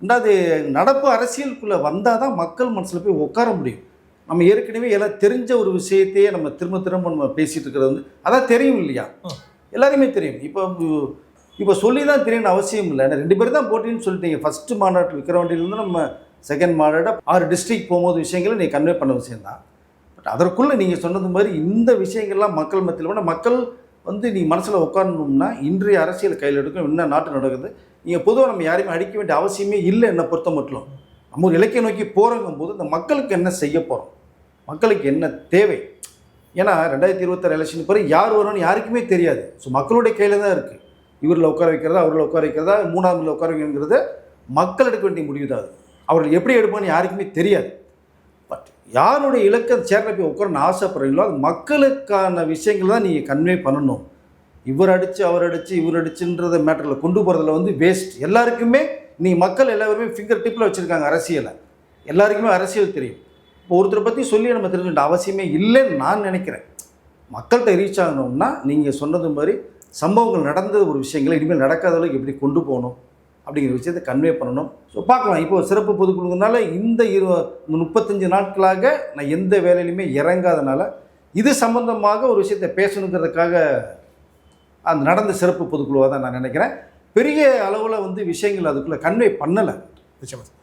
ரெண்டாவது நடப்பு அரசியலுக்குள்ளே வந்தால் தான் மக்கள் மனசில் போய் உட்கார முடியும். நம்ம ஏற்கனவே எல்லாம் தெரிஞ்ச ஒரு விஷயத்தையே நம்ம திரும்ப திரும்ப நம்ம பேசிகிட்டு இருக்கிறது வந்து அதான் தெரியும் இல்லையா? எல்லாருமே தெரியும். இப்போ இப்போ சொல்லி தான் தெரியணும்னு அவசியம் இல்லை. ரெண்டு பேரும் தான் போட்டின்னு சொல்லிட்டீங்க. ஃபஸ்ட்டு மாநாட்டு விக்கிரவாண்டியிலேருந்து நம்ம செகண்ட் மாநாடு ஆறு டிஸ்ட்ரிக்ட் போகும்போது விஷயங்களை நீ கன்வே பண்ண விஷயம்தான். பட் அதற்குள்ளே நீங்கள் சொன்னது மாதிரி இந்த விஷயங்கள்லாம் மக்கள் மத்தியில் மக்கள் வந்து நீ மனசில் உட்காரணும்னா இன்றைய அரசியல் கையில் எடுக்கும். என்ன நாட்டு நடக்குது. நீங்கள் பொதுவாக நம்ம யாரையுமே அடிக்க வேண்டிய அவசியமே இல்லை என்னை பொறுத்த மட்டும் நம்ம ஒரு இலக்கிய நோக்கி போகிறங்கும் போது இந்த மக்களுக்கு என்ன செய்ய போகிறோம் மக்களுக்கு என்ன தேவை? ஏன்னா ரெண்டாயிரத்தி இருபத்தாறு எலெக்ஷன் பிறகு யார் வரும்னு யாருக்குமே தெரியாது. ஸோ மக்களுடைய கையில் தான் இருக்குது இவரில் உட்கார வைக்கிறதா அவரில் உட்கார வைக்கிறதா மூணாவதுல உட்கார வைக்கிறத மக்கள் எடுக்க வேண்டிய முடிவு தான் அது. அவர்கள் எப்படி எடுப்பான்னு யாருக்குமே தெரியாது. பட் யாருடைய இலக்கம் சேரில் போய் உட்காரன்னு ஆசைப்படுறீங்களோ அது மக்களுக்கான விஷயங்கள் தான் நீங்கள் கன்வே பண்ணணும். இவர் அடித்து அவர் அடித்து இவர் அடிச்சுன்றத மேட்டரில் கொண்டு போகிறதுல வந்து வேஸ்ட் எல்லாருக்குமே நீ மக்கள் எல்லாருமே ஃபிங்கர் டிப்பில் வச்சுருக்காங்க அரசியலை. எல்லாருக்குமே அரசியல் தெரியும். இப்போ ஒருத்தரை பற்றி சொல்லி நம்ம தெரிஞ்சுக்க அவசியமே இல்லைன்னு நான் நினைக்கிறேன். மக்கள்கிட்ட ரீச் ஆகணும்னா நீங்கள் சொன்னது மாதிரி சம்பவங்கள் நடந்த ஒரு விஷயங்களை இனிமேல் நடக்காத அளவுக்கு எப்படி கொண்டு போகணும் அப்படிங்கிற விஷயத்தை கன்வே பண்ணணும். ஸோ பார்க்கலாம். இப்போ சிறப்பு பொதுக்குழுனால இந்த இரு முப்பத்தஞ்சு நாட்களாக நான் எந்த வேலையிலுமே இறங்காதனால இது சம்பந்தமாக ஒரு விஷயத்தை பேசணுங்கிறதுக்காக அந்த நடந்த சிறப்பு பொதுக்குழுவாக தான் நான் நினைக்கிறேன். பெரிய அளவில் வந்து விஷயங்கள் அதுக்குள்ளே கன்வே பண்ணலை. நிச்சயமாக